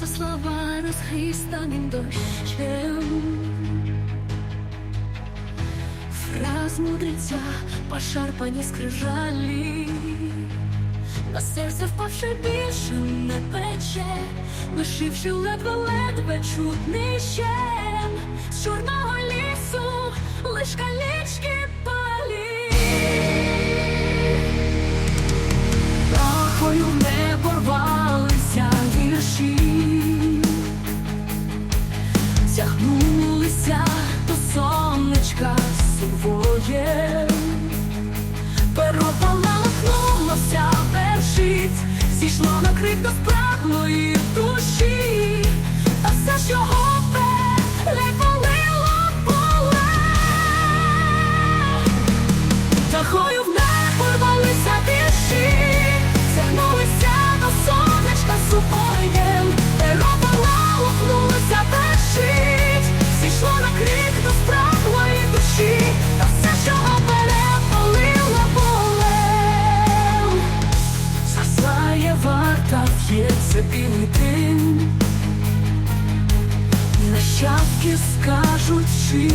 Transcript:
Ллються слова розхристаним дощем. Фраз мудреця пошарпані скрижалі, на серце впавши більше не пече, лишивши ледве-ледве чутний щем з чорного лісу, лиш калічки зійшло на крик до справної душі, а все, що його перепалило поле. Тахою в небо рвалися вірші, тягнулися до сонечка сухоєм, варта, в'ється білий дим, Нащадки скажуть, чи